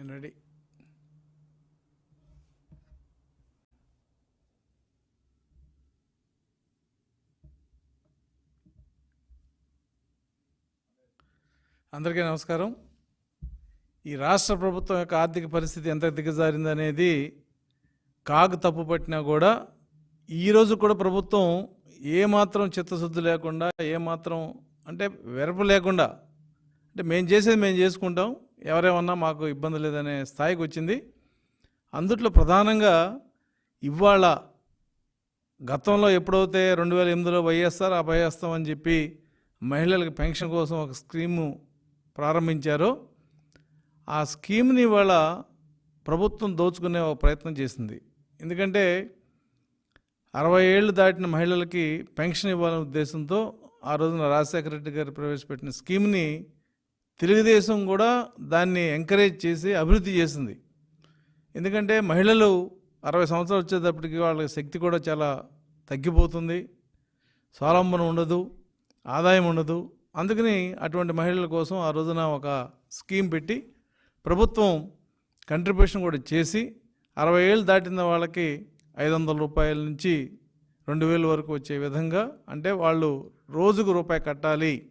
నేను రెడీ. అందరికీ నమస్కారం. ఈ రాష్ట్ర ప్రభుత్వం యొక్క ఆర్థిక పరిస్థితి ఎంత దిగజారిందనేది కాగు తప్పు పట్టినా కూడా ఈరోజు కూడా ప్రభుత్వం ఏమాత్రం చిత్తశుద్ధి లేకుండా ఏమాత్రం అంటే వెరపు లేకుండా అంటే మేము చేసేది మేము చేసుకుంటాం. ఎవరేమన్నా మాకు ఇబ్బంది లేదనే స్థాయికి వచ్చింది. అందుట్లో ప్రధానంగా ఇవాళ గతంలో ఎప్పుడైతే రెండు వేల ఎనిమిదిలో వైఎస్ఆర్ అభయస్తం అని చెప్పి మహిళలకు పెన్షన్ కోసం ఒక స్కీము ప్రారంభించారో ఆ స్కీమ్ని ఇవాళ ప్రభుత్వం దోచుకునే ఒక ప్రయత్నం చేసింది. ఎందుకంటే అరవై ఏళ్ళు దాటిన మహిళలకి పెన్షన్ ఇవ్వాలనే ఉద్దేశంతో ఆ రోజున రాజశేఖర రెడ్డి గారు ప్రవేశపెట్టిన స్కీమ్ని తెలుగుదేశం కూడా దాన్ని ఎంకరేజ్ చేసి అభివృద్ధి చేసింది. ఎందుకంటే మహిళలు అరవై సంవత్సరాలు వచ్చేటప్పటికి వాళ్ళ శక్తి కూడా చాలా తగ్గిపోతుంది. స్వాలంబనం ఉండదు ఆదాయం ఉండదు. అందుకని అటువంటి మహిళల కోసం ఆ రోజున ఒక స్కీమ్ పెట్టి ప్రభుత్వం కంట్రిబ్యూషన్ కూడా చేసి అరవై ఏళ్ళు దాటిన వాళ్ళకి ఐదు వందల రూపాయల నుంచి రెండు వేల వరకు వచ్చే విధంగా అంటే వాళ్ళు రోజుకు రూపాయి కట్టాలి.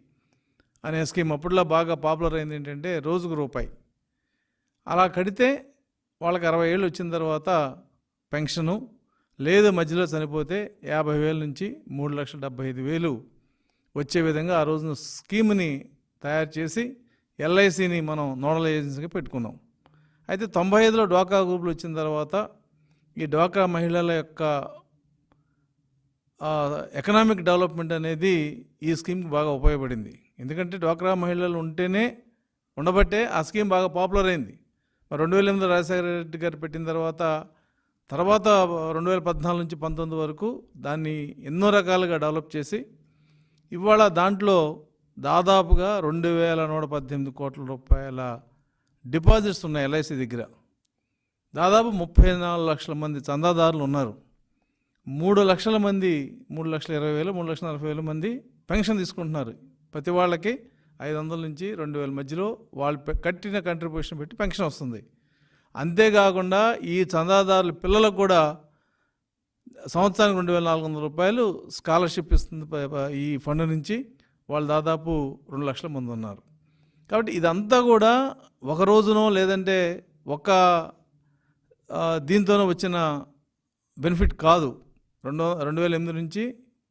అనే స్కీమ్ అప్పట్లో బాగా పాపులర్ అయింది ఏంటంటే రోజుకు రూపాయి. అలా కడితే వాళ్ళకి అరవై ఏళ్ళు వచ్చిన తర్వాత పెన్షను లేదు మధ్యలో చనిపోతే యాభై వేల నుంచి మూడు లక్షల డెబ్బై ఐదు వేలు వచ్చే విధంగా ఆ రోజున స్కీమ్ని తయారు చేసి ఎల్ఐసిని మనం నోడల్ ఏజెన్సీగా పెట్టుకున్నాం. అయితే తొంభై ఐదులో డ్వాకా గ్రూపులు వచ్చిన తర్వాత ఈ డ్వాకా మహిళల యొక్క ఎకనామిక్ డెవలప్మెంట్ అనేది ఈ స్కీమ్కి బాగా ఉపయోగపడింది. ఎందుకంటే డ్వాక్రా మహిళలు ఉంటేనే ఉండబట్టే ఆ స్కీమ్ బాగా పాపులర్ అయింది. మరి రెండు వేల ఎనిమిది రాజశేఖర రెడ్డి గారు పెట్టిన తర్వాత తర్వాత రెండు వేల పద్నాలుగు నుంచి పంతొమ్మిది వరకు దాన్ని ఎన్నో రకాలుగా డెవలప్ చేసి ఇవాళ దాంట్లో దాదాపుగా రెండు వేల నూట పద్దెనిమిది కోట్ల రూపాయల డిపాజిట్స్ ఉన్నాయి ఎల్ఐసి దగ్గర. దాదాపు ముప్పై నాలుగు లక్షల మంది చందాదారులు ఉన్నారు. మూడు లక్షల మంది మూడు లక్షల ఇరవై వేలు మూడు లక్షల నలభై వేల మంది పెన్షన్ తీసుకుంటున్నారు. ప్రతి వాళ్ళకి ఐదు వందల నుంచి రెండు వేల మధ్యలో వాళ్ళు కట్టిన కంట్రిబ్యూషన్ పెట్టి పెన్షన్ వస్తుంది. అంతేకాకుండా ఈ చందాదారుల పిల్లలకు కూడా సంవత్సరానికి రెండు వేల నాలుగు వందల రూపాయలు స్కాలర్షిప్ ఇస్తుంది ఈ ఫండ్ నుంచి వాళ్ళు దాదాపు రెండు లక్షల మంది ఉన్నారు. కాబట్టి ఇదంతా కూడా ఒక రోజునో లేదంటే ఒక దీంతోనో వచ్చిన బెనిఫిట్ కాదు. రెండు రెండు వేల ఎనిమిది నుంచి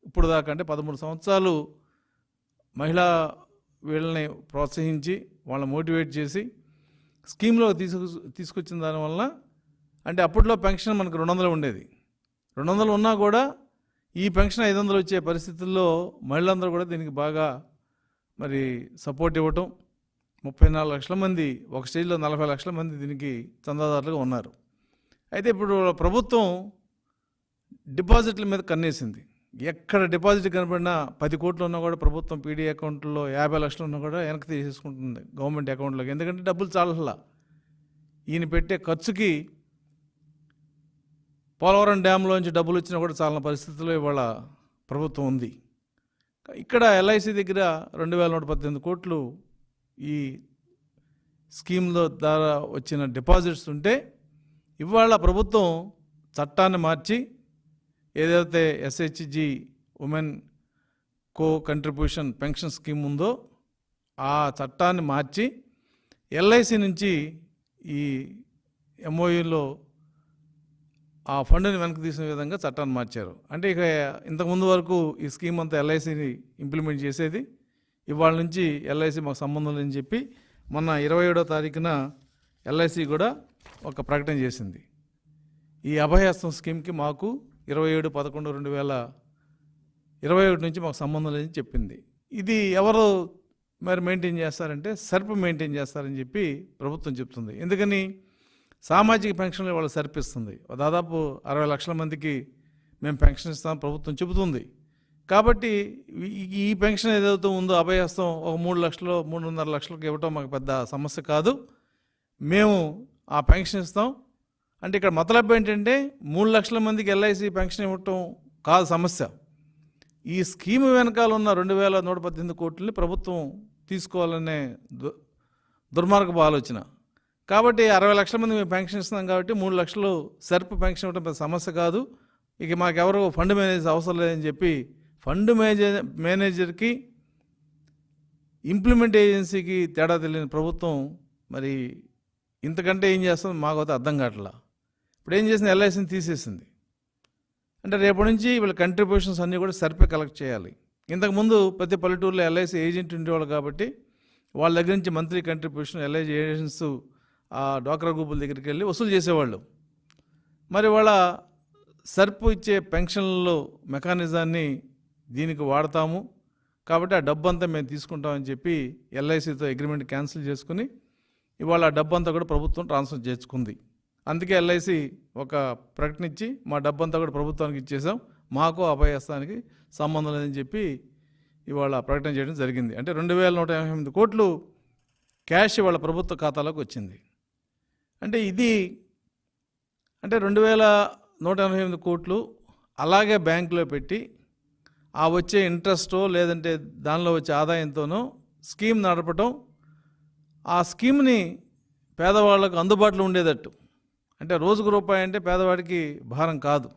ఇప్పుడు దాకా అంటే పదమూడు సంవత్సరాలు మహిళా వీళ్ళని ప్రోత్సహించి వాళ్ళని మోటివేట్ చేసి స్కీమ్లో తీసుకు తీసుకొచ్చిన దానివల్ల అంటే అప్పట్లో పెన్షన్ మనకు రెండు వందలు ఉండేది. రెండు వందలు ఉన్నా కూడా ఈ పెన్షన్ ఐదు వందలు వచ్చే పరిస్థితుల్లో మహిళలందరూ కూడా దీనికి బాగా మరి సపోర్ట్ ఇవ్వటం ముప్పై నాలుగు లక్షల మంది ఒక స్టేజ్లో నలభై లక్షల మంది దీనికి చందాదారులుగా ఉన్నారు. అయితే ఇప్పుడు ప్రభుత్వం డిపాజిట్ల మీద కన్నేసింది. ఎక్కడ డిపాజిట్ కనబడినా పది కోట్లు ఉన్నా కూడా ప్రభుత్వం పీడీ అకౌంట్లో యాభై లక్షలు ఉన్నా కూడా వెనక్కి తీసేసుకుంటుంది గవర్నమెంట్ అకౌంట్లోకి. ఎందుకంటే డబ్బులు చాలలా ఈయన పెట్టే ఖర్చుకి పోలవరం డ్యాంలోంచి డబ్బులు వచ్చినా కూడా చాలా పరిస్థితుల్లో ఇవాళ ప్రభుత్వం ఉంది. ఇక్కడ ఎల్ఐసి దగ్గర రెండు వేల నూట పద్దెనిమిది కోట్లు ఈ స్కీమ్లో ద్వారా వచ్చిన డిపాజిట్స్ ఉంటే ఇవాళ ప్రభుత్వం చట్టాన్ని మార్చి ఏదైతే SHG women co contribution pension scheme ఉందో ఆ చట్టాన్ని మార్చి ఎల్ఐసి నుంచి ఈ ఎంఓయూలో ఆ ఫండ్ని వెనక్కి తీసిన విధంగా చట్టాన్ని మార్చారు. అంటే ఇక ఇంతకుముందు వరకు ఈ స్కీమ్ అంతా ఎల్ఐసిని ఇంప్లిమెంట్ చేసేది. ఇవాళ నుంచి ఎల్ఐసి మాకు సంబంధం లేని చెప్పి మొన్న ఇరవై ఏడో తారీఖున ఎల్ఐసి కూడా ఒక ప్రకటన చేసింది. ఈ అభయహస్తం స్కీమ్కి మాకు ఇరవై ఏడు పదకొండు రెండు వేల ఇరవై ఒకటి నుంచి మాకు సంబంధం లేదని చెప్పింది. ఇది ఎవరు మరి మెయింటైన్ చేస్తారంటే సర్ప్ మెయింటైన్ చేస్తారని చెప్పి ప్రభుత్వం చెప్తుంది. ఎందుకని? సామాజిక పెన్షన్లు వాళ్ళు సరిపిస్తుంది. దాదాపు అరవై లక్షల మందికి మేము పెన్షన్ ఇస్తాం ప్రభుత్వం చెబుతుంది. కాబట్టి ఈ- పెన్షన్ ఏదైతే ఉందో అభయహస్తం ఒక మూడు లక్షలు మూడున్నర లక్షలకు ఇవ్వటం మాకు పెద్ద సమస్య కాదు. మేము ఆ పెన్షన్ ఇస్తాం. అంటే ఇక్కడ మతలబ్ ఏంటంటే మూడు లక్షల మందికి ఎల్ఐసి పెన్షన్ ఇవ్వటం కాదు సమస్య. ఈ స్కీమ్ వెనకాల ఉన్న రెండు వేల నూట పద్దెనిమిది కోట్లని ప్రభుత్వం తీసుకోవాలనే దు దుర్మార్గపు ఆలోచన. కాబట్టి అరవై లక్షల మంది మేము పెన్షన్ ఇస్తున్నాం కాబట్టి మూడు లక్షలు సెర్ప్ పెన్షన్ ఇవ్వడం పెద్ద సమస్య కాదు. ఇక మాకెవరు ఫండ్ మేనేజర్ అవసరం లేదని చెప్పి ఫండ్ మేనేజర్ మేనేజర్కి ఇంప్లిమెంట్ ఏజెన్సీకి తేడా తెలియని ప్రభుత్వం మరి ఇంతకంటే ఏం చేస్తుందో మాకు అయితే అర్థం కావట్లా. ఇప్పుడు ఏం చేసింది ఎల్ఐసిని తీసేసింది. అంటే రేపటి నుంచి వీళ్ళ కంట్రిబ్యూషన్స్ అన్నీ కూడా సర్పే కలెక్ట్ చేయాలి. ఇంతకుముందు ప్రతి పల్లెటూరులో ఎల్ఐసి ఏజెంట్ ఉండేవాళ్ళు కాబట్టి వాళ్ళ దగ్గర నుంచి మంత్లీ కంట్రిబ్యూషన్ ఎల్ఐసి ఏజెంట్స్ ఆ డ్వాక్రా గ్రూపుల దగ్గరికి వెళ్ళి వసూలు చేసేవాళ్ళు. మరి వాళ్ళ సర్పు ఇచ్చే పెన్షన్లో మెకానిజాన్ని దీనికి వాడతాము. కాబట్టి ఆ డబ్బు అంతా మేము తీసుకుంటామని చెప్పి ఎల్ఐసితో అగ్రిమెంట్ క్యాన్సిల్ చేసుకుని ఇవాళ ఆ డబ్బు అంతా కూడా ప్రభుత్వం ట్రాన్స్ఫర్ చేసుకుంది. అందుకే ఎల్ఐసి ఒక ప్రకటన ఇచ్చి మా డబ్బంతా కూడా ప్రభుత్వానికి ఇచ్చేసాం. మాకు అభయస్థానికి సంబంధం లేదని చెప్పి ఇవాళ ప్రకటన చేయడం జరిగింది. అంటే రెండు వేల నూట ఎనభై ఎనిమిది కోట్లు క్యాష్ ఇవాళ ప్రభుత్వ ఖాతాలోకి వచ్చింది. అంటే ఇది అంటే రెండు వేల నూట ఎనభై ఎనిమిది కోట్లు అలాగే బ్యాంకులో పెట్టి ఆ వచ్చే ఇంట్రెస్టో లేదంటే దానిలో వచ్చే ఆదాయంతోనో స్కీమ్ నడపటం ఆ స్కీమ్ని పేదవాళ్ళకు అందుబాటులో ఉండేటట్టు అంటే రోజుకు రూపాయి అంటే పేదవాడికి భారం కాదు.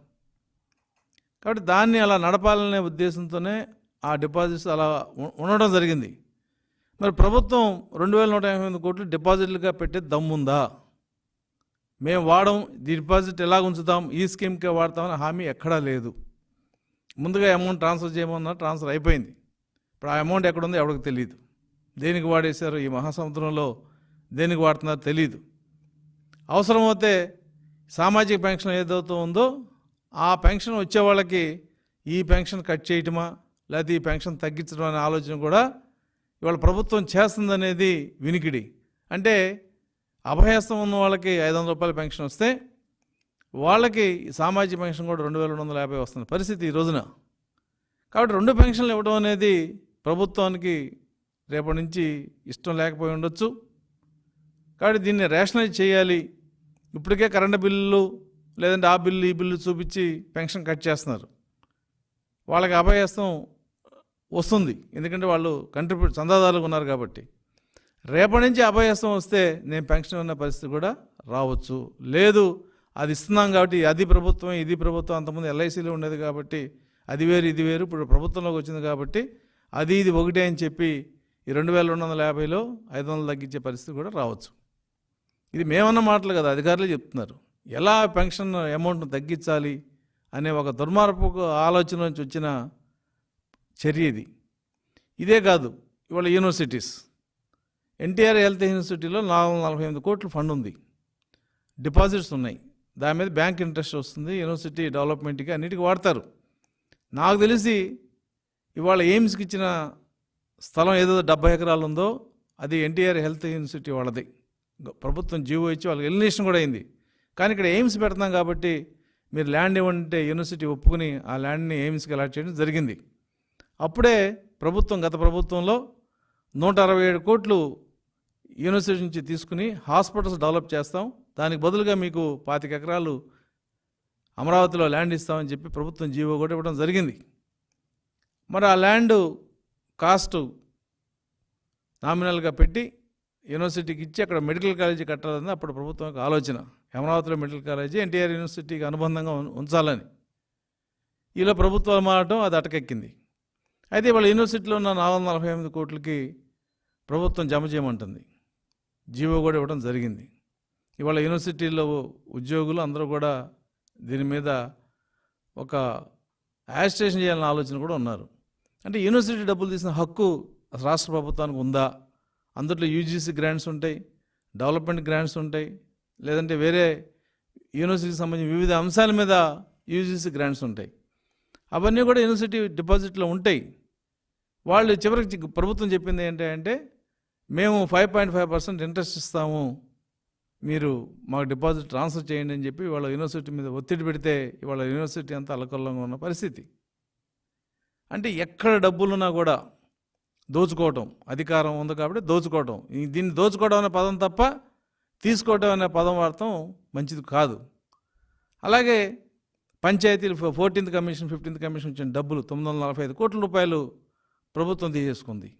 కాబట్టి దాన్ని అలా నడపాలనే ఉద్దేశంతోనే ఆ డిపాజిట్స్ అలా ఉండడం జరిగింది. మరి ప్రభుత్వం రెండు వేల నూట యాభై ఎనిమిది కోట్లు డిపాజిట్లుగా పెట్టే దమ్ముందా? మేము వాడం ఈ డిపాజిట్ ఎలా ఉంచుతాం ఈ స్కీమ్కే వాడతామని హామీ ఎక్కడా లేదు. ముందుగా అమౌంట్ ట్రాన్స్ఫర్ చేయమన్నా ట్రాన్స్ఫర్ అయిపోయింది. ఇప్పుడు ఆ అమౌంట్ ఎక్కడుందో ఎవరికి తెలియదు దేనికి వాడేశారు ఈ మహాసముద్రంలో దేనికి వాడుతున్నారో తెలియదు అవసరమైతే సామాజిక పెన్షన్ ఏదైతే ఉందో ఆ పెన్షన్ వచ్చే వాళ్ళకి ఈ పెన్షన్ కట్ చేయటమా లేకపోతే ఈ పెన్షన్ తగ్గించడం అనే ఆలోచన కూడా ఇవాళ ప్రభుత్వం చేస్తుందనేది వినికిడి. అంటే అభయస్తం ఉన్న వాళ్ళకి ఐదు వందల రూపాయల పెన్షన్ వస్తే వాళ్ళకి సామాజిక పెన్షన్ కూడా రెండు వేల రెండు వందల యాభై వస్తుంది పరిస్థితి ఈ రోజున. కాబట్టి రెండు పెన్షన్లు ఇవ్వడం అనేది ప్రభుత్వానికి రేపటి నుంచి ఇష్టం లేకపోయి ఉండొచ్చు. కాబట్టి దీన్ని రేషనలైజ్ చేయాలి. ఇప్పటికే కరెంటు బిల్లులు లేదంటే ఆ బిల్లు ఈ బిల్లు చూపించి పెన్షన్ కట్ చేస్తున్నారు. వాళ్ళకి అభయస్తం వస్తుంది. ఎందుకంటే వాళ్ళు కంట్రిబ్యూట్ చందాదారులు ఉన్నారు కాబట్టి. రేపటి నుంచి అభయస్తం వస్తే నేను పెన్షన్ ఉన్న పరిస్థితి కూడా రావచ్చు. లేదు అది ఇస్తున్నాం కాబట్టి అది ప్రభుత్వం ఇది ప్రభుత్వం. అంతకుముందు ఎల్ఐసీలో ఉండేది కాబట్టి అది వేరు ఇది వేరు. ఇప్పుడు ప్రభుత్వంలోకి వచ్చింది కాబట్టి అది ఇది ఒకటే అని చెప్పి ఈ రెండు వేల రెండు వందల యాభైలో ఐదు వందలు తగ్గించే పరిస్థితి కూడా రావచ్చు. ఇది మేమన్న మాటలు కదా అధికారులే చెప్తున్నారు. ఎలా పెన్షన్ అమౌంట్ను తగ్గించాలి అనే ఒక దుర్మార్పు ఆలోచన నుంచి వచ్చిన చర్య ఇది. ఇదే కాదు ఇవాళ యూనివర్సిటీస్. ఎన్టీఆర్ హెల్త్ యూనివర్సిటీలో నాలుగు వందల నలభై ఎనిమిది కోట్ల ఫండ్ ఉంది. డిపాజిట్స్ ఉన్నాయి. దాని మీద బ్యాంక్ ఇంట్రెస్ట్ వస్తుంది యూనివర్సిటీ డెవలప్మెంట్కి అన్నిటికీ వాడతారు. నాకు తెలిసి ఇవాళ ఎయిమ్స్కి ఇచ్చిన స్థలం ఏదో డెబ్బై ఎకరాలు ఉందో అది ఎన్టీఆర్ హెల్త్ యూనివర్సిటీ వాళ్ళది. ప్రభుత్వం జీవో ఇచ్చి వాళ్ళకి ఎలినేషన్ కూడా అయింది. కానీ ఇక్కడ ఎయిమ్స్ పెడతాం కాబట్టి మీరు ల్యాండ్ ఇవ్వంటే యూనివర్సిటీ ఒప్పుకుని ఆ ల్యాండ్ని ఎయిమ్స్కి అలాట్ చేయడం జరిగింది. అప్పుడే ప్రభుత్వం గత ప్రభుత్వంలో నూట అరవై ఏడు కోట్లు యూనివర్సిటీ నుంచి తీసుకుని హాస్పిటల్స్ డెవలప్ చేస్తాం. దానికి బదులుగా మీకు పాతిక ఎకరాలు అమరావతిలో ల్యాండ్ ఇస్తామని చెప్పి ప్రభుత్వం జీవో కూడా ఇవ్వడం జరిగింది. మరి ఆ ల్యాండ్ కాస్ట్ నామినల్గా పెట్టి యూనివర్సిటీకి ఇచ్చి అక్కడ మెడికల్ కాలేజీ కట్టాలని అప్పుడు ప్రభుత్వం యొక్క ఆలోచన. అమరావతిలో మెడికల్ కాలేజీ ఎన్టీఆర్ యూనివర్సిటీకి అనుబంధంగా ఉంచాలని. ఇలా ప్రభుత్వాలు మారటం అది అటకెక్కింది. అయితే వాళ్ళ యూనివర్సిటీలో ఉన్న నాలుగు వందల నలభై ఎనిమిది కోట్లకి ప్రభుత్వం జమ చేయమంటుంది. జీవో కూడా ఇవ్వడం జరిగింది. ఇవాళ యూనివర్సిటీలో ఉద్యోగులు అందరూ కూడా దీని మీద ఒక యాజిస్ట్రేషన్ చేయాలన్న ఆలోచన కూడా ఉన్నారు. అంటే యూనివర్సిటీ డబ్బులు తీసిన హక్కు రాష్ట్ర ప్రభుత్వానికి ఉందా? అందులో యూజీసీ గ్రాంట్స్ ఉంటాయి డెవలప్మెంట్ గ్రాంట్స్ ఉంటాయి లేదంటే వేరే యూనివర్సిటీకి సంబంధించిన వివిధ అంశాల మీద యూజీసీ గ్రాంట్స్ ఉంటాయి. అవన్నీ కూడా యూనివర్సిటీ డిపాజిట్లో ఉంటాయి. వాళ్ళు చివరికి ప్రభుత్వం చెప్పింది ఏంటంటే అంటే మేము five point five percent interest ఇస్తాము మీరు మాకు డిపాజిట్ ట్రాన్స్ఫర్ చేయండి అని చెప్పి వాళ్ళ యూనివర్సిటీ మీద ఒత్తిడి పెడితే ఇవాళ యూనివర్సిటీ అంతా అల్లకల్లంగా ఉన్న పరిస్థితి. అంటే ఎక్కడ డబ్బులున్నా కూడా దోచుకోవటం. అధికారం ఉంది కాబట్టి దోచుకోవటం. దీన్ని దోచుకోవడం అనే పదం తప్ప తీసుకోవటం అనే పదం అర్థం మంచిది కాదు. అలాగే పంచాయతీలు ఫోర్టీన్త్ కమిషన్ ఫిఫ్టీన్త్ కమిషన్ ఇచ్చిన డబ్బులు తొమ్మిది వందల నలభై ఐదు కోట్ల రూపాయలు ప్రభుత్వం తీసేసుకుంది.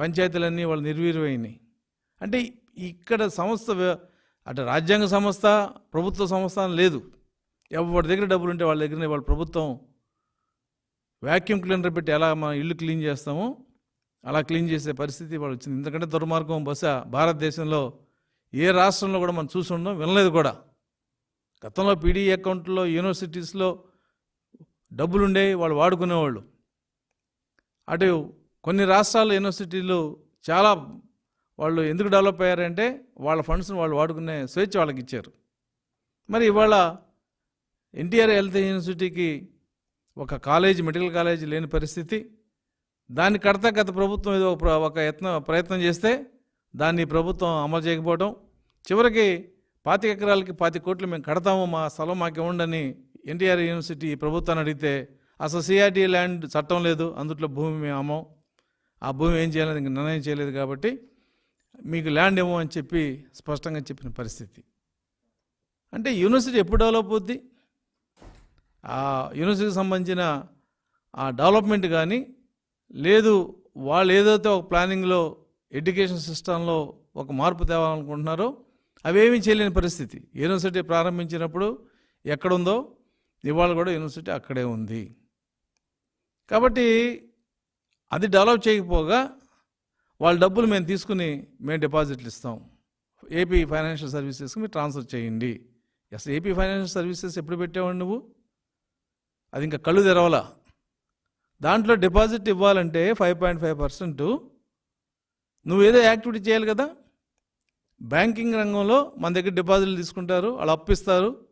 పంచాయతీలన్నీ వాళ్ళు నిర్వీర్యమైనాయి అంటే ఇక్కడ సంస్థ వ్య- అటు రాజ్యాంగ సంస్థ ప్రభుత్వ సంస్థ లేదు. ఎవరి దగ్గర డబ్బులు ఉంటే వాళ్ళ దగ్గరనే వాళ్ళ ప్రభుత్వం వ్యాక్యూమ్ క్లీనర్ పెట్టి ఎలా మన ఇల్లు క్లీన్ చేస్తామో అలా క్లీన్ చేసే పరిస్థితి వాళ్ళు వచ్చింది. ఎందుకంటే దుర్మార్గం బహుశా భారతదేశంలో ఏ రాష్ట్రంలో కూడా మనం చూసి ఉండడం వినలేదు కూడా. గతంలో పీడీ అకౌంట్లో యూనివర్సిటీస్లో డబ్బులు ఉండే వాళ్ళు వాడుకునేవాళ్ళు. అటు కొన్ని రాష్ట్రాల యూనివర్సిటీలు చాలా వాళ్ళు ఎందుకు డెవలప్ అయ్యారంటే వాళ్ళ ఫండ్స్ని వాళ్ళు వాడుకునే స్వేచ్ఛ వాళ్ళకి ఇచ్చారు. మరి ఇవాళ ఎన్టీఆర్ హెల్త్ యూనివర్సిటీకి ఒక కాలేజ్ మెడికల్ కాలేజ్ లేని పరిస్థితి. దాన్ని కడతా గత ప్రభుత్వం ఏదో ఒక ఒక యత్న ప్రయత్నం చేస్తే దాన్ని ప్రభుత్వం అమలు చేయకపోవడం చివరికి పాతి ఎకరాలకి పాతి కోట్లు మేము కడతాము మా స్థలం మాకు ఇవ్వండి ఎన్టీఆర్ యూనివర్సిటీ ప్రభుత్వాన్ని అడిగితే అసలు సిఆర్టీ ల్యాండ్ చట్టం లేదు అందుట్లో భూమి మేము అమ్మం. ఆ భూమి ఏం చేయాలని ఇంక నిర్ణయం చేయలేదు కాబట్టి మీకు ల్యాండ్ ఇవ్వమని అని చెప్పి స్పష్టంగా చెప్పిన పరిస్థితి. అంటే యూనివర్సిటీ ఎప్పుడు డెవలప్ అవుద్ది? ఆ యూనివర్సిటీకి సంబంధించిన ఆ డెవలప్మెంట్ కానీ లేదు వాళ్ళు ఏదైతే ఒక ప్లానింగ్లో ఎడ్యుకేషన్ సిస్టంలో ఒక మార్పు తేవాలనుకుంటున్నారో అవేమీ చేయలేని పరిస్థితి. యూనివర్సిటీ ప్రారంభించినప్పుడు ఎక్కడుందో ఇవాళ కూడా యూనివర్సిటీ అక్కడే ఉంది. కాబట్టి అది డెవలప్ చేయకపోగా వాళ్ళ డబ్బులు మేము తీసుకుని మేము డిపాజిట్లు ఇస్తాం. ఏపీ ఫైనాన్షియల్ సర్వీసెస్కి మీరు ట్రాన్స్ఫర్ చేయండి. అసలు ఏపీ ఫైనాన్షియల్ సర్వీసెస్ ఎప్పుడు పెట్టావండి నువ్వు? అది ఇంకా కళ్ళు తెరవలా. దాంట్లో డిపాజిట్ ఇవ్వాలంటే ఫైవ్ పాయింట్ ఫైవ్ పర్సెంట్. నువ్వు ఏదో యాక్టివిటీ చేయాలి కదా? బ్యాంకింగ్ రంగంలో మన దగ్గర డిపాజిట్లు తీసుకుంటారు వాళ్ళు అప్పిస్తారు.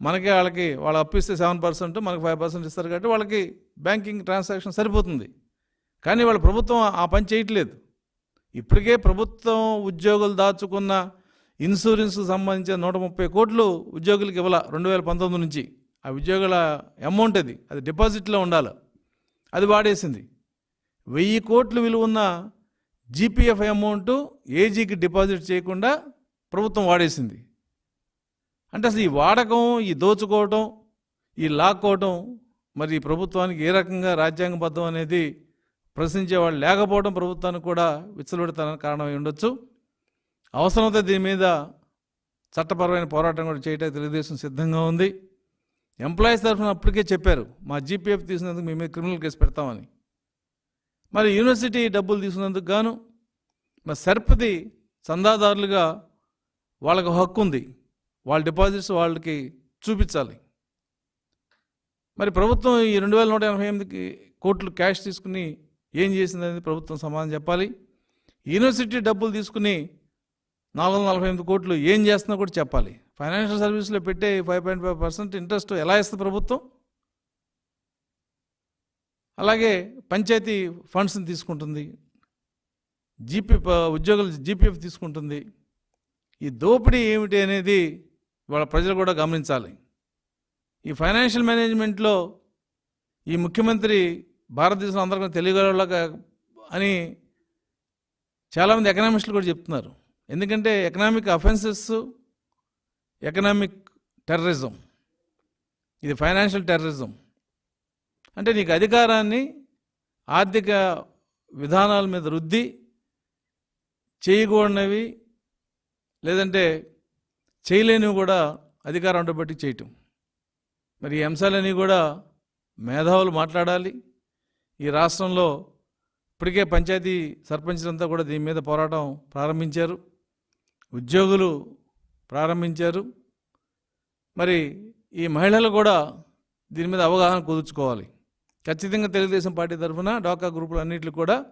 మనకి వాళ్ళకి వాళ్ళు అప్పిస్తే సెవెన్ పర్సెంట్ మనకి ఫైవ్ పర్సెంట్ ఇస్తారు కాబట్టి వాళ్ళకి బ్యాంకింగ్ ట్రాన్సాక్షన్ సరిపోతుంది. కానీ వాళ్ళ ప్రభుత్వం ఆ పని చేయట్లేదు. ఇప్పటికే ప్రభుత్వం ఉద్యోగులు దాచుకున్న ఇన్సూరెన్స్కి సంబంధించిన నూట ముప్పై కోట్లు ఉద్యోగులకు ఇవ్వాల రెండు వేల పంతొమ్మిది నుంచి. ఆ ఉద్యోగుల అమౌంట్ అది అది డిపాజిట్లో ఉండాలి. అది వాడేసింది. వెయ్యి కోట్లు విలువ ఉన్న జీపీఎఫ్ అమౌంట్ ఏజీకి డిపాజిట్ చేయకుండా ప్రభుత్వం వాడేసింది. అంటే అసలు ఈ వాడకం ఈ దోచుకోవటం ఈ లాక్కోవటం మరి ప్రభుత్వానికి ఏ రకంగా రాజ్యాంగబద్ధం అనేది ప్రశ్నించే వాళ్ళు లేకపోవడం ప్రభుత్వానికి కూడా విచ్చలబెడతానికి కారణమై ఉండొచ్చు. అవసరమైతే దీని మీద చట్టపరమైన పోరాటం కూడా చేయడానికి తెలుగుదేశం సిద్ధంగా ఉంది. ఎంప్లాయీస్ తరఫున అప్పటికే చెప్పారు మా జీపీఎఫ్ తీసినందుకు మేమే క్రిమినల్ కేసు పెడతామని. మరి యూనివర్సిటీ డబ్బులు తీసుకున్నందుకు గాను మరి సెర్ప్ది చందాదారులుగా వాళ్ళకి హక్కు ఉంది. వాళ్ళ డిపాజిట్స్ వాళ్ళకి చూపించాలి. మరి ప్రభుత్వం ఈ రెండు వేల నూట ఎనభై ఎనిమిదికి కోట్లు క్యాష్ తీసుకుని ఏం చేసిందనేది ప్రభుత్వం సమాధానం చెప్పాలి. యూనివర్సిటీ డబ్బులు తీసుకుని నాలుగు వందల నలభై ఎనిమిది కోట్లు ఏం చేస్తున్నా కూడా చెప్పాలి. ఫైనాన్షియల్ సర్వీస్లో పెట్టే five point five percent interest ఎలా ఇస్తుంది ప్రభుత్వం? అలాగే పంచాయతీ ఫండ్స్ని తీసుకుంటుంది. జీపీ ఉద్యోగులు జీపీఎఫ్ తీసుకుంటుంది. ఈ దోపిడీ ఏమిటి అనేది వాళ్ళ ప్రజలు కూడా గమనించాలి. ఈ ఫైనాన్షియల్ మేనేజ్మెంట్లో ఈ ముఖ్యమంత్రి భారతదేశం అందరికీ తెలియగలగా అని చాలామంది ఎకనామిస్టులు కూడా చెప్తున్నారు. ఎందుకంటే ఎకనామిక్ అఫెన్సెస్ ఎకనామిక్ టెర్రరిజం. ఇది ఫైనాన్షియల్ టెర్రరిజం. అంటే నీకు అధికారాన్ని ఆర్థిక విధానాల మీద రుద్ది చేయకూడనివి లేదంటే చేయలేనివి కూడా అధికారం ఉండబట్టి చేయటం. మరి ఈ అంశాలన్నీ కూడా మేధావులు మాట్లాడాలి. ఈ రాష్ట్రంలో ఇప్పటికే పంచాయతీ సర్పంచ్లంతా కూడా దీని మీద పోరాటం ప్రారంభించారు. ఉద్యోగులు ప్రారంభించారు. మరి ఈ మహిళలు కూడా దీని మీద అవగాహన కుదుర్చుకోవాలి. ఖచ్చితంగా తెలుగుదేశం పార్టీ తరఫున డాకా గ్రూపులు అన్నింటికి కూడా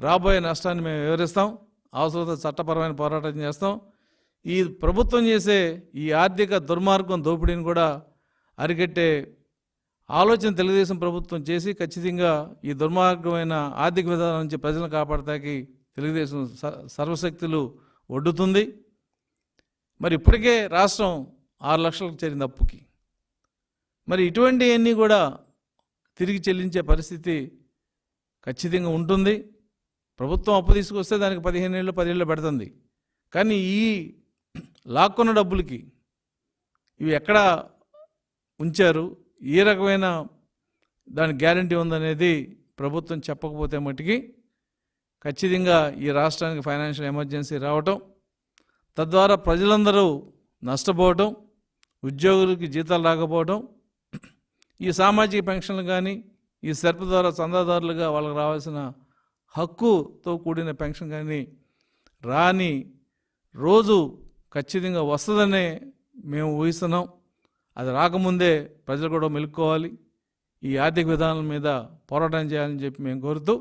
రాబోయే నష్టాన్ని మేము వివరిస్తాం. అవసరత చట్టపరమైన పోరాటం చేస్తాం. ఈ ప్రభుత్వం చేసే ఈ ఆర్థిక దుర్మార్గం దోపిడీని కూడా అరికట్టే ఆలోచన తెలుగుదేశం ప్రభుత్వం చేసి ఖచ్చితంగా ఈ దుర్మార్గమైన ఆర్థిక విధానం నుంచి ప్రజలను కాపాడటానికి తెలుగుదేశం స- సర్వశక్తులు ఒడ్డుతుంది. మరి ఇప్పటికే రాష్ట్రం ఆరు లక్షలకు చేరింది అప్పుకి. మరి ఇటువంటివన్నీ కూడా తిరిగి చెల్లించే పరిస్థితి ఖచ్చితంగా ఉంటుంది. ప్రభుత్వం అప్పు తీసుకొస్తే దానికి పదిహేను ఏళ్ళు పదిహేళ్ళు పెడుతుంది. కానీ ఈ లాక్కున్న డబ్బులకి ఇవి ఎక్కడ ఉంచారు? ఏ రకమైన దాని గ్యారంటీ ఉందనేది ప్రభుత్వం చెప్పకపోతే మట్టుకి ఖచ్చితంగా ఈ రాష్ట్రానికి ఫైనాన్షియల్ ఎమర్జెన్సీ రావటం తద్వారా ప్రజలందరూ నష్టపోవటం ఉద్యోగులకి జీతాలు రాకపోవటం ఈ సామాజిక పెన్షన్లు కానీ ఈ సెర్ప్ ద్వారా చందాదారులుగా వాళ్ళకి రావాల్సిన హక్కుతో కూడిన పెన్షన్ కానీ రాని రోజు ఖచ్చితంగా వస్తుందనే మేము ఊహిస్తున్నాం. అది రాకముందే ప్రజలు కూడా మెలుక్కోవాలి. ఈ ఆర్థిక విధానం మీద పోరాటం చేయాలని చెప్పి మేము కోరుతూ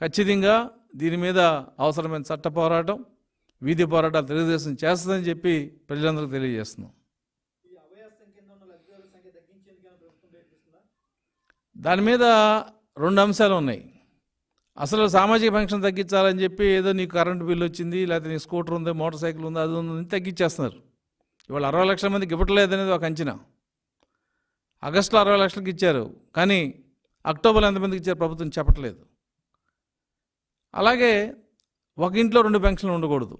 ఖచ్చితంగా దీని మీద అవసరమైన చట్ట పోరాటం వీధి పోరాటాలు తెలుగుదేశం చేస్తుందని చెప్పి ప్రజలందరికీ తెలియజేస్తున్నాం. దాని మీద రెండు అంశాలు ఉన్నాయి. అసలు సామాజిక పెన్షన్ తగ్గించాలని చెప్పి ఏదో నీకు కరెంటు బిల్లు వచ్చింది లేకపోతే నీ స్కూటర్ ఉంది మోటార్ సైకిల్ ఉంది అది ఉంది తగ్గించేస్తున్నారు. ఇవాళ అరవై లక్షల మందికి ఇవ్వట్లేదనేది ఒక అంచనా. ఆగస్టులో అరవై లక్షలకి ఇచ్చారు కానీ అక్టోబర్లో ఎంతమందికి ఇచ్చారు ప్రభుత్వం చెప్పట్లేదు. అలాగే ఒక ఇంట్లో రెండు పెన్షన్లు ఉండకూడదు.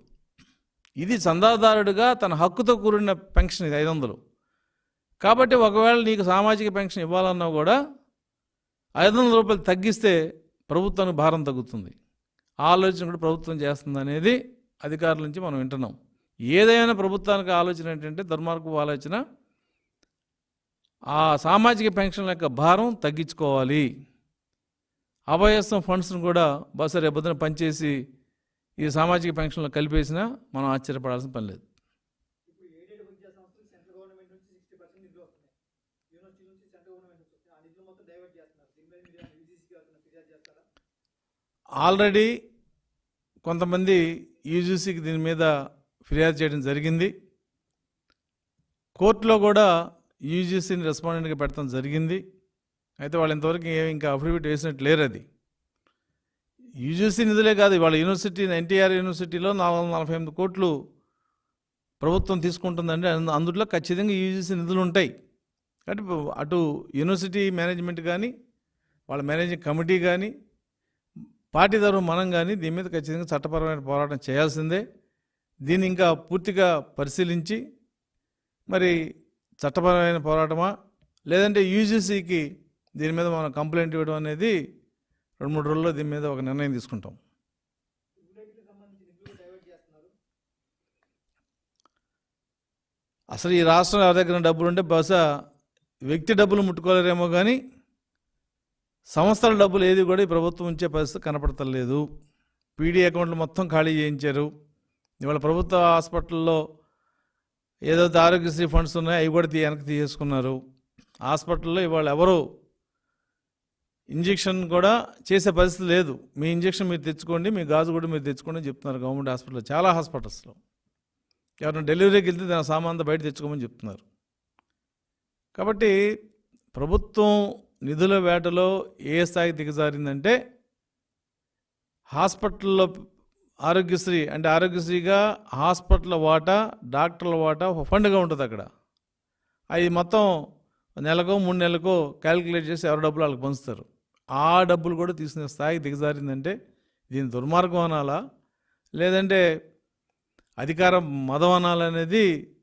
ఇది చందాదారుడిగా తన హక్కుతో కూడిన పెన్షన్ ఇది ఐదు వందలు కాబట్టి ఒకవేళ నీకు సామాజిక పెన్షన్ ఇవ్వాలన్నా కూడా ఐదు వందల రూపాయలు తగ్గిస్తే ప్రభుత్వానికి భారం తగ్గుతుంది. ఆ ఆలోచన కూడా ప్రభుత్వం చేస్తుంది అనేది అధికారుల నుంచి మనం వింటున్నాం. ఏదైనా ప్రభుత్వానికి ఆలోచన ఏంటంటే దుర్మార్గపు ఆలోచన ఆ సామాజిక పెన్షన్ల యొక్క భారం తగ్గించుకోవాలి. అభయస్థం ఫండ్స్ను కూడా బస్సు రేపొద్దున పనిచేసి ఈ సామాజిక పెన్షన్లు కలిపేసినా మనం ఆశ్చర్యపడాల్సిన పని లేదు. ఆల్రెడీ కొంతమంది యూజీసీకి దీని మీద ఫిర్యాదు చేయడం జరిగింది. కోర్టులో కూడా యూజీసీని రెస్పాండెంట్గా పెట్టడం జరిగింది. అయితే వాళ్ళు ఇంతవరకు ఏమి ఇంకా అఫిడవిట్ వేసినట్టు లేరు అది. యూజీసీ నిధులే కాదు. వాళ్ళ యూనివర్సిటీ ఎన్టీఆర్ యూనివర్సిటీలో నాలుగు వందల నలభై ఎనిమిది కోట్లు ప్రభుత్వం తీసుకుంటుందండి. అందులో ఖచ్చితంగా యూజీసీ నిధులు ఉంటాయి. కాబట్టి అటు యూనివర్సిటీ మేనేజ్మెంట్ కానీ వాళ్ళ మేనేజింగ్ కమిటీ కానీ పార్టీదారు మనం కానీ దీని మీద ఖచ్చితంగా చట్టపరమైన పోరాటం చేయాల్సిందే. దీన్ని ఇంకా పూర్తిగా పరిశీలించి మరి చట్టపరమైన పోరాటమా? లేదంటే యూజీసీకి దీని మీద మనం కంప్లైంట్ ఇవ్వడం అనేది రెండు మూడు రోజుల్లో దీని మీద ఒక నిర్ణయం తీసుకుంటాం. అసలు ఈ రాష్ట్రం ఎవరి దగ్గర డబ్బులు ఉంటే బహుశా వ్యక్తి డబ్బులు ముట్టుకోలేరేమో కానీ సంస్థల డబ్బులు ఏది కూడా ఈ ప్రభుత్వం ఉంచే పరిస్థితి కనపడతలేదు. పీడీ అకౌంట్లు మొత్తం ఖాళీ చేయించారు. ఇవాళ ప్రభుత్వ హాస్పిటల్లో ఏదైతే ఆరోగ్యశ్రీ ఫండ్స్ ఉన్నాయో అవి కూడా తీ వెనక్కి తీసేసుకున్నారు. హాస్పిటల్లో ఇవాళ ఎవరు ఇంజెక్షన్ కూడా చేసే పరిస్థితి లేదు. మీ ఇంజెక్షన్ మీరు తెచ్చుకోండి మీ గాజు కూడా మీరు తెచ్చుకోండి అని చెప్తున్నారు గవర్నమెంట్ హాస్పిటల్లో చాలా హాస్పిటల్స్లో. ఎవరైనా డెలివరీకి వెళ్తే దాని సామాన్ బయట తెచ్చుకోమని చెప్తున్నారు. కాబట్టి ప్రభుత్వం నిధుల వేటలో ఏ స్థాయికి దిగజారిందంటే హాస్పిటల్లో ఆరోగ్యశ్రీ అంటే ఆరోగ్యశ్రీగా హాస్పిటల్ వాటా డాక్టర్ల వాటా ఫండ్గా ఉంటుంది అక్కడ. అవి మొత్తం నెలకో మూడు నెలలకో క్యాలిక్యులేట్ చేసి ఎవరి డబ్బులు వాళ్ళకి పంచుతారు. ఆ డబ్బులు కూడా తీసుకునే స్థాయికి దిగజారిందంటే దీని దుర్మార్గం అనాలా? లేదంటే అధికారం మదం అనాలనేది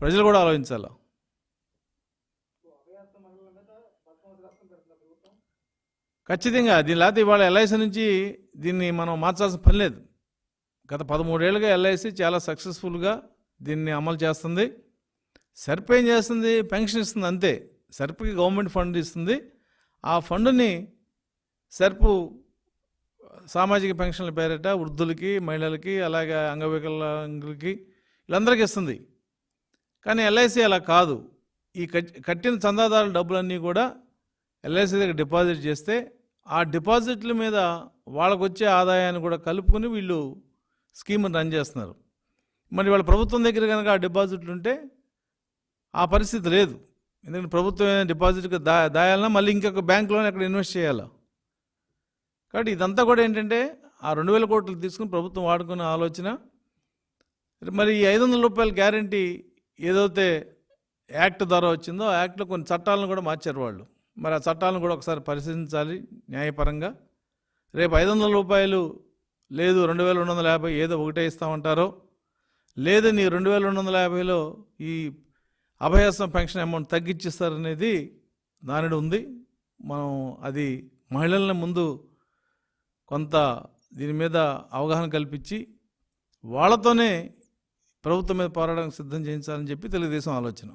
ప్రజలు కూడా ఆలోచించాలి? ఖచ్చితంగా. దీని లేకపోతే ఇవాళ ఎల్ఐసి నుంచి దీన్ని మనం మార్చాల్సిన పని లేదు. గత పదమూడేళ్ళుగా ఎల్ఐసి చాలా సక్సెస్ఫుల్గా దీన్ని అమలు చేస్తుంది. సెర్ప్ ఏం చేస్తుంది? పెన్షన్ ఇస్తుంది అంతే. సర్పకి గవర్నమెంట్ ఫండ్ ఇస్తుంది. ఆ ఫండ్ని సెర్పు సామాజిక పెన్షన్ల పేరిట వృద్ధులకి మహిళలకి అలాగే అంగవికలాంగులకి వీళ్ళందరికీ ఇస్తుంది. కానీ ఎల్ఐసి అలా కాదు. ఈ కట్టిన చందాదారుల డబ్బులన్నీ కూడా ఎల్ఐసి దగ్గర డిపాజిట్ చేస్తే ఆ డిపాజిట్ల మీద వాళ్ళకు వచ్చే ఆదాయాన్ని కూడా కలుపుకొని వీళ్ళు స్కీమ్ని రన్ చేస్తున్నారు. మరి వాళ్ళ ప్రభుత్వం దగ్గర కనుక ఆ డిపాజిట్లు ఉంటే ఆ పరిస్థితి లేదు. ఎందుకంటే ప్రభుత్వం డిపాజిట్కి దా దాయాలన్నా మళ్ళీ ఇంకొక బ్యాంకులోనే అక్కడ ఇన్వెస్ట్ చేయాలి? కాబట్టి ఇదంతా కూడా ఏంటంటే ఆ రెండు వేల కోట్లు తీసుకుని ప్రభుత్వం వాడుకునే ఆలోచన. మరి ఈ ఐదు వందల రూపాయల గ్యారంటీ ఏదైతే యాక్ట్ ద్వారా వచ్చిందో ఆ యాక్ట్లో కొన్ని చట్టాలను కూడా మార్చారు వాళ్ళు. మరి ఆ చట్టాలను కూడా ఒకసారి పరిశీలించాలి న్యాయపరంగా. రేపు ఐదు వందల రూపాయలు లేదు రెండు వేల రెండు వందల యాభై ఏదో ఒకటే ఇస్తామంటారో లేదు నీ రెండు వేల రెండు వందల యాభైలో ఈ అభయాసం పెన్షన్ అమౌంట్ తగ్గిచ్చిస్తారనేది దానిలో ఉంది. మనం అది మహిళలని ముందు కొంత దీని మీద అవగాహన కల్పించి వాళ్ళతోనే ప్రభుత్వం మీద పోరాడానికి సిద్ధం చేయించాలని చెప్పి తెలుగుదేశం ఆలోచన.